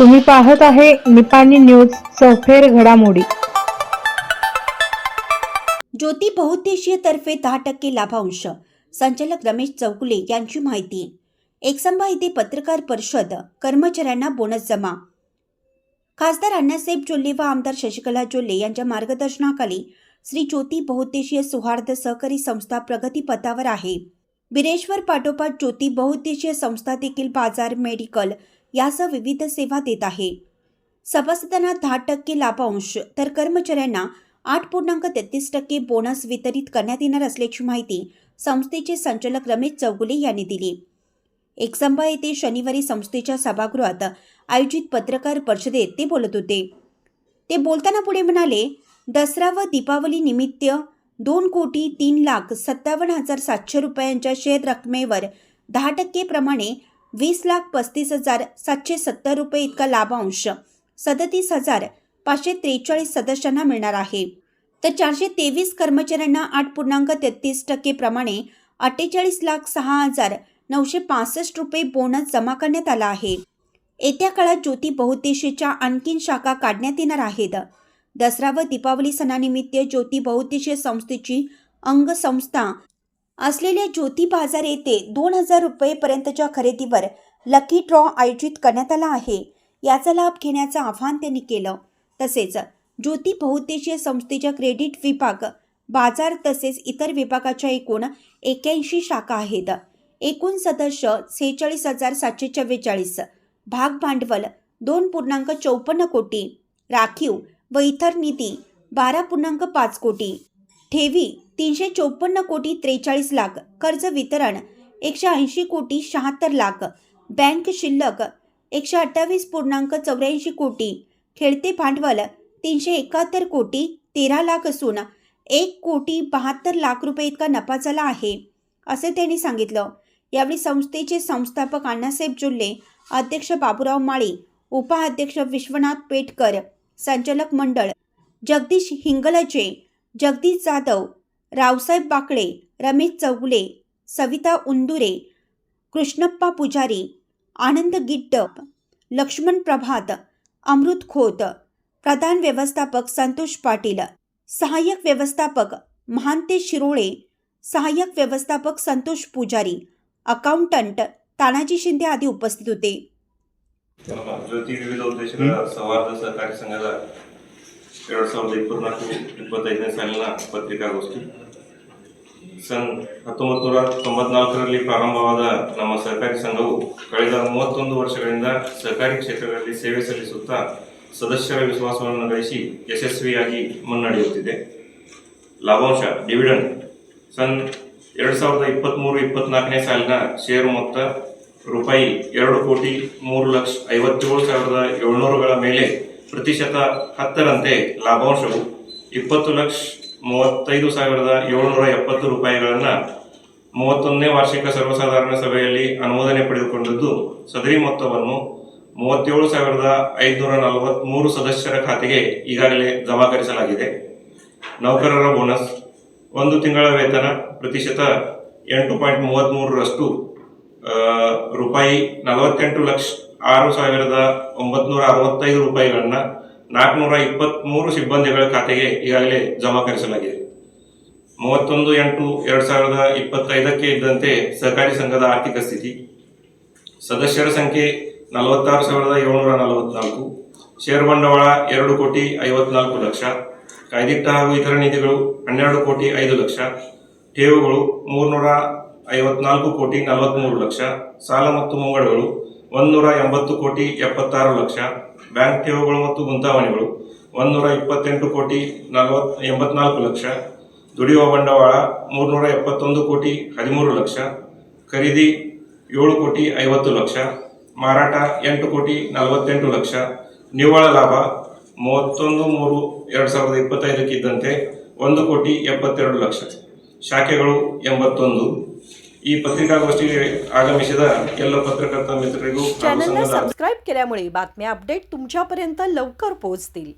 तुम्ही पाहत आहे निपाणी न्यूज सफेर घडामोडी. ज्योती बहुउद्देशीय तर्फे दहा टक्के लाभांश. संचालक रमेश चौगुले यांची माहिती. एकसंबा येथे पत्रकार परिषद कर्मचाऱ्यांना बोनस जमा. खासदार अण्णासाहेब जोल्ले व आमदार शशिकला जोल्ले यांच्या मार्गदर्शनाखाली श्री ज्योती बहुउद्देशीय सौहार्द सहकारी संस्था प्रगतीपथावर आहे. बिरेश्वर पाठोपाठ ज्योती बहुउद्देशीय संस्था देखील बाजार मेडिकल यासह विविध सेवा देत आहे. सभासदांना दहा टक्के लाभांश तर कर्मचाऱ्यांना आठ पूर्णांक तेहतीस टक्के बोनस वितरित करण्यात येणार असल्याची माहिती संस्थेचे संचालक रमेश चौगुले यांनी दिली. एकसंबा येथे शनिवारी संस्थेच्या सभागृहात आयोजित पत्रकार परिषदेत ते बोलत होते. ते बोलताना पुढे म्हणाले दसरा व दीपावली निमित्त दोन कोटी तीन लाख सत्तावन्न हजार सातशे रुपयांच्या शेअर रकमेवर दहा टक्के प्रमाणे वीस लाख पस्तीस हजार सातशे सत्तर रुपये इतका लाभांश. सदतीस हजार पाचशे त्रेचाळीस सदस्यांना मिळणार आहे. तर चारशे तेवीस कर्मचाऱ्यांना आठ पूर्णांक तेहतीस टक्के प्रमाणे अठ्ठेचाळीस लाख सहा हजार नऊशे पासष्ट रुपये बोनस जमा करण्यात आला आहे. येत्या काळात ज्योती बहुतेशीच्या आणखीन शाखा काढण्यात येणार आहेत. दसरा व दीपावली सणानिमित्त ज्योती बहुउद्देशीय संस्थेची अंगसंस्था असलेल्या ज्योती बाजार येथे दोन हजार रुपयेपर्यंतच्या खरेदीवर लकी ड्रॉ आयोजित करण्यात आला आहे. याचा लाभ घेण्याचं आवाहन त्यांनी केलं. तसेच ज्योती बहुउद्देशीय संस्थेच्या क्रेडिट विभाग बाजार तसेच इतर विभागाच्या एकूण एक्याऐंशी शाखा आहेत. एकूण सदस्य सेहेचाळीस हजार सातशे चव्वेचाळीस भाग भांडवल दोन पूर्णांक चौपन्न कोटी राखीव व इतर निधी बारा पूर्णांक पाच कोटी. ठेवी तीनशे चोपन्न कोटी त्रेचाळीस लाख कर्ज वितरण एकशे ऐंशी कोटी शहात्तर लाख. बँक शिल्लक एकशे अठ्ठावीस पूर्णांक चौऱ्याऐंशी कोटी. खेळते भांडवल तीनशे एकाहत्तर कोटी तेरा लाख असून एक कोटी बहात्तर लाख रुपये इतका नफा झाला आहे असे त्यांनी सांगितलं. यावेळी संस्थेचे संस्थापक अण्णासाहेब जुल्ले अध्यक्ष बाबूराव माळी उपाध्यक्ष विश्वनाथ पेटकर संचालक मंडळ जगदीश हिंगलजे जगदीश जाधव रावसाहेब बाकडे रमेश चौगुले सविता उंदुरे कृष्णप्पा पुजारी आनंद गिड्डप लक्ष्मण प्रभात अमृत खोत प्रधान व्यवस्थापक संतोष पाटील सहाय्यक व्यवस्थापक महांते शिरोळे सहाय्यक व्यवस्थापक संतोष पुजारी अकाउंटंट तानाजी शिंदे आदी उपस्थित होते. पत्रिका गोष्टी. ಸನ್ ಹತ್ತೊಂಬತ್ತು ನೂರ ತೊಂಬತ್ನಾಲ್ಕರಲ್ಲಿ ಪ್ರಾರಂಭವಾದ ನಮ್ಮ ಸಹಕಾರಿ ಸಂಘವು ಕಳೆದ ಮೂವತ್ತೊಂದು ವರ್ಷಗಳಿಂದ ಸಹಕಾರಿ ಕ್ಷೇತ್ರಗಳಲ್ಲಿ ಸೇವೆ ಸಲ್ಲಿಸುತ್ತಾ ಸದಸ್ಯರ ವಿಶ್ವಾಸವನ್ನು ಗಳಿಸಿ ಯಶಸ್ವಿಯಾಗಿ ಮುನ್ನಡೆಯುತ್ತಿದೆ. ಲಾಭಾಂಶ, ಡಿವಿಡೆಂಡ್. ಸನ್ ಎರಡು ಸಾವಿರದ ಇಪ್ಪತ್ತ್ಮೂರು ಇಪ್ಪತ್ನಾಲ್ಕನೇ ಸಾಲಿನ ಷೇರು ಮೊತ್ತ ರೂಪಾಯಿ ಎರಡು ಕೋಟಿ ಮೂರು ಲಕ್ಷ ಐವತ್ತೇಳು ಸಾವಿರದ ಏಳ್ನೂರುಗಳ ಮೇಲೆ ಪ್ರತಿಶತ ಹತ್ತರಂತೆ ಲಾಭಾಂಶವು ಇಪ್ಪತ್ತು ಲಕ್ಷ ಮೂವತ್ತೈದು ಸಾವಿರದ ಏಳ್ನೂರ ಎಪ್ಪತ್ತು ರೂಪಾಯಿಗಳನ್ನು ಮೂವತ್ತೊಂದನೇ ವಾರ್ಷಿಕ ಸರ್ವಸಾಧಾರಣ ಸಭೆಯಲ್ಲಿ ಅನುಮೋದನೆ ಪಡೆದುಕೊಂಡಿದ್ದು, ಸದರಿ ಮೊತ್ತವನ್ನು ಮೂವತ್ತೇಳು ಸಾವಿರದ ಐದುನೂರ ನಲವತ್ತ್ಮೂರು ಸದಸ್ಯರ ಖಾತೆಗೆ ಈಗಾಗಲೇ ಜಮಾಕರಿಸಲಾಗಿದೆ ನೌಕರರ ಬೋನಸ್ ಒಂದು ತಿಂಗಳ ವೇತನ ಪ್ರತಿಶತ ಎಂಟು ಪಾಯಿಂಟ್ ಮೂವತ್ತ್ಮೂರರಷ್ಟು ರೂಪಾಯಿ ನಲವತ್ತೆಂಟು ಲಕ್ಷ ಆರು ಸಾವಿರದ ಒಂಬತ್ನೂರ ಅರವತ್ತೈದು ರೂಪಾಯಿಗಳನ್ನು ನಾಲ್ಕುನೂರ ಇಪ್ಪತ್ತ್ಮೂರು ಸಿಬ್ಬಂದಿಗಳ ಖಾತೆಗೆ ಈಗಾಗಲೇ ಜಮಾಕರಿಸಲಾಗಿದೆ ಮೂವತ್ತೊಂದು ಎಂಟು ಎರಡು ಸಾವಿರದ ಇಪ್ಪತ್ತೈದಕ್ಕೆ ಇದ್ದಂತೆ ಸಹಕಾರಿ ಸಂಘದ ಆರ್ಥಿಕ ಸ್ಥಿತಿ. ಸದಸ್ಯರ ಸಂಖ್ಯೆ ನಲವತ್ತಾರು ಸಾವಿರದ ಏಳ್ನೂರ ನಲವತ್ನಾಲ್ಕು. ಷೇರು ಬಂಡವಾಳ ಎರಡು ಕೋಟಿ ಐವತ್ನಾಲ್ಕು ಲಕ್ಷ. ಕಾಯ್ದಿಟ್ಟ ಹಾಗೂ ಇತರ ನಿಧಿಗಳು ಹನ್ನೆರಡು ಕೋಟಿ ಐದು ಲಕ್ಷ. ಠೇವುಗಳು ಮೂರ್ನೂರ ಐವತ್ನಾಲ್ಕು ಕೋಟಿ ನಲವತ್ತ್ಮೂರು ಲಕ್ಷ. ಸಾಲ ಮತ್ತು ಮುಂಗಡಗಳು ಒಂದೂರ ಎಂಬತ್ತು ಕೋಟಿ ಎಪ್ಪತ್ತಾರು ಲಕ್ಷ ಬ್ಯಾಂಕ್ ಠೇವುಗಳು ಮತ್ತು ಮುಂತಾವಣಿಗಳು ಒಂದೂರ ಇಪ್ಪತ್ತೆಂಟು ಕೋಟಿ ನಲವತ್, ಎಂಬತ್ನಾಲ್ಕು ಲಕ್ಷ ದುಡಿಯುವ ಬಂಡವಾಳ, ಮೂರ್ನೂರ ಎಪ್ಪತ್ತೊಂದು ಕೋಟಿ ಹದಿಮೂರು ಲಕ್ಷ ಖರೀದಿ ಏಳು ಕೋಟಿ ಐವತ್ತು ಲಕ್ಷ ಮಾರಾಟ ಎಂಟು ಕೋಟಿ ನಲವತ್ತೆಂಟು ಲಕ್ಷ ನಿವ್ವಳ ಲಾಭ ಮೂವತ್ತೊಂದು ಮೂರು ಎರಡು ಸಾವಿರದ ಇಪ್ಪತ್ತೈದಕ್ಕಿದ್ದಂತೆ ಒಂದು ಕೋಟಿ ಎಪ್ಪತ್ತೆರಡು ಲಕ್ಷ. ಶಾಖೆಗಳು ಎಂಬತ್ತೊಂದು. ಈ ಪತ್ರಿಕಾಗೋಷ್ಠಿಗೆ ಆಗಮಿಸಿದ ಎಲ್ಲ ಪತ್ರಕರ್ತ ಮಿತ್ರರಿಗೂ ಹಾಗೂ चॅनलला ಸಂಘದ सबस्क्राईब केल्यामुळे बातम्या अपडेट तुमच्यापर्यंत लवकर पोहोचतील